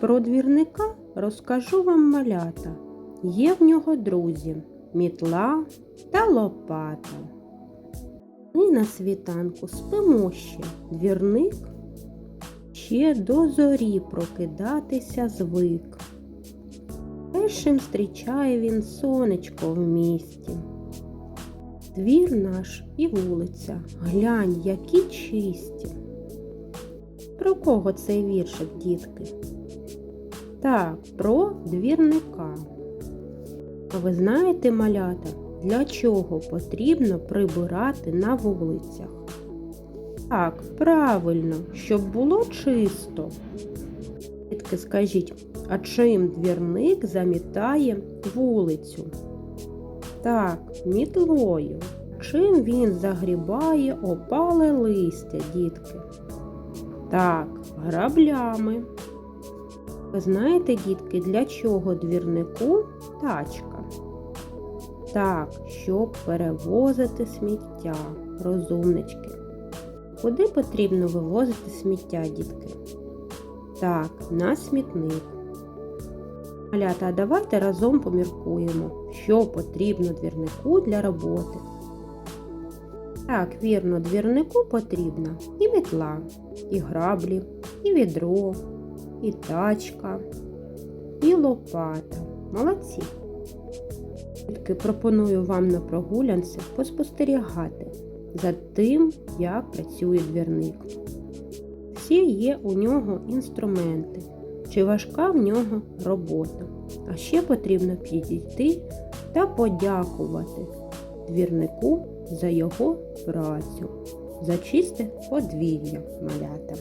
Про двірника розкажу вам малята. Є в нього друзі мітла та лопата. Ми на світанку спимо ще. Двірник ще до зорі прокидатися звик. Першим зустрічає він сонечко в місті. Двір наш і вулиця, глянь, які чисті. Про кого цей віршик, дітки? Так, про двірника. А ви знаєте, малята, для чого потрібно прибирати на вулицях? Так, правильно, щоб було чисто. Дітки, скажіть, а чим двірник замітає вулицю? Так, мітлою. Чим він загрібає опале листя, дітки? Так, граблями. Ви знаєте, дітки, для чого двірнику тачка? Так, щоб перевозити сміття, розумнички. Куди потрібно вивозити сміття, дітки? Так, на смітник. Малята, а давайте разом поміркуємо, що потрібно двірнику для роботи. Так, вірно, двірнику потрібна і метла, і граблі, і відро, і тачка, і лопата. Молодці. Тільки пропоную вам на прогулянці поспостерігати за тим, як працює двірник. Всі є у нього інструменти, чи важка в нього робота. А ще потрібно підійти та подякувати двірнику за його працю, за чисте подвір'я малята.